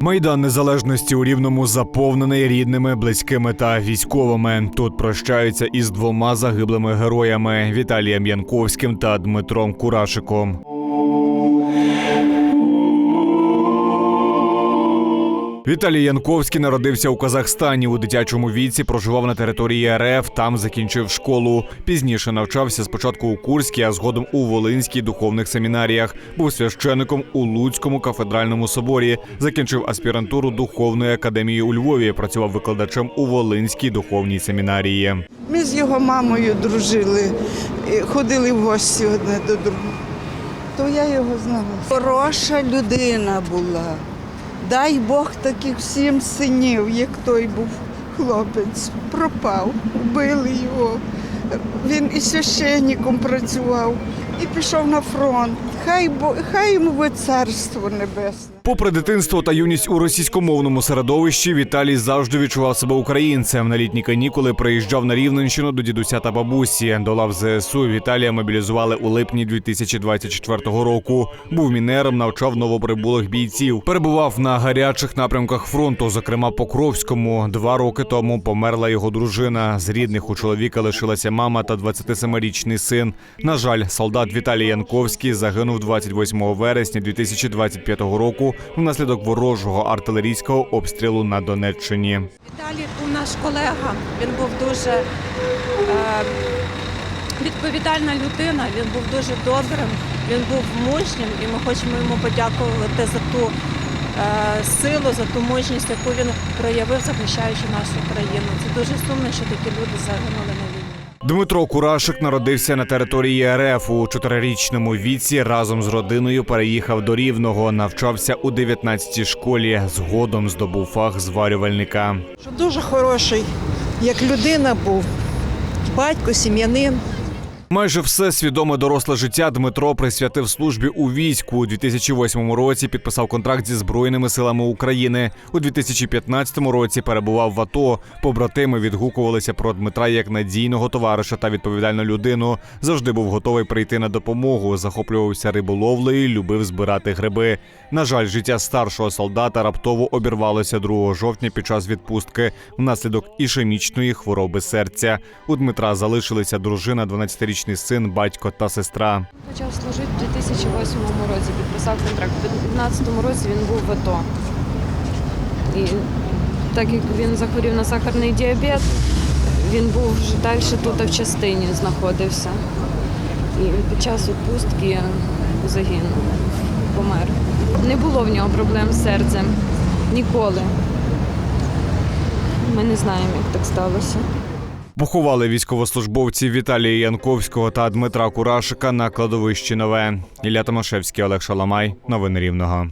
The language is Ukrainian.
Майдан незалежності у рівному заповнений рідними, близькими та військовими. Тут прощаються із двома загиблими героями Віталієм Янковським та Дмитром Курашиком. Віталій Янковський народився у Казахстані у дитячому віці, проживав на території РФ, там закінчив школу. Пізніше навчався спочатку у Курській, а згодом у Волинській духовних семінаріях. Був священником у Луцькому кафедральному соборі. Закінчив аспірантуру духовної академії у Львові. Працював викладачем у Волинській духовній семінарії. Ми з його мамою дружили, ходили в гості одне до другого. То я його знала. Хороша людина була. Дай Бог таких всім синів, як той був хлопець. Пропав, вбили його. Він і священником працював, і пішов на фронт. Хай, Бо- хай йому буде царство небесне. Попри дитинство та юність у російськомовному середовищі, Віталій завжди відчував себе українцем. На літні канікули приїжджав на Рівненщину до дідуся та бабусі. До лав ЗСУ Віталія мобілізували у липні 2024 року. Був мінером, навчав новоприбулих бійців. Перебував на гарячих напрямках фронту, зокрема Покровському. Два роки тому померла його дружина. З рідних у чоловіка лишилася мама та 27-річний син. На жаль, солдат Віталій Янковський загинув 28 вересня 2025 року внаслідок ворожого артилерійського обстрілу на Донеччині. Віталій був наш колега. Він був дуже е, відповідальна людина, він був дуже добрим, він був мужнім, і ми хочемо йому подякувати за ту е, силу, за ту мужність, яку він проявив, захищаючи нашу країну. Це дуже сумно, що такі люди загинули на війні. Дмитро Курашик народився на території РФ у чотирирічному віці. Разом з родиною переїхав до Рівного, навчався у 19-й школі. Згодом здобув фах зварювальника. Дуже хороший, як людина був, батько, сім'янин. Майже все свідоме доросле життя Дмитро присвятив службі у війську. У 2008 році підписав контракт зі збройними силами України. У 2015 році перебував в АТО. Побратими відгукувалися про Дмитра як надійного товариша та відповідальну людину. Завжди був готовий прийти на допомогу. Захоплювався риболовлею, любив збирати гриби. На жаль, життя старшого солдата раптово обірвалося 2 жовтня під час відпустки внаслідок ішемічної хвороби серця. У Дмитра залишилися дружина, 12-річний син, батько та сестра. Почав служити у 2008 році, підписав контракт. У 2015 році він був в АТО. І так як він захворів на сахарний діабет, він був вже далі тут в частині знаходився. І під час відпустки загинув, помер. Не було в нього проблем з серцем ніколи. Ми не знаємо, як так сталося. Поховали військовослужбовців Віталія Янковського та Дмитра Курашика на кладовищі Нове. Ілля Томашевський, Олег Шаламай. Новини Рівного.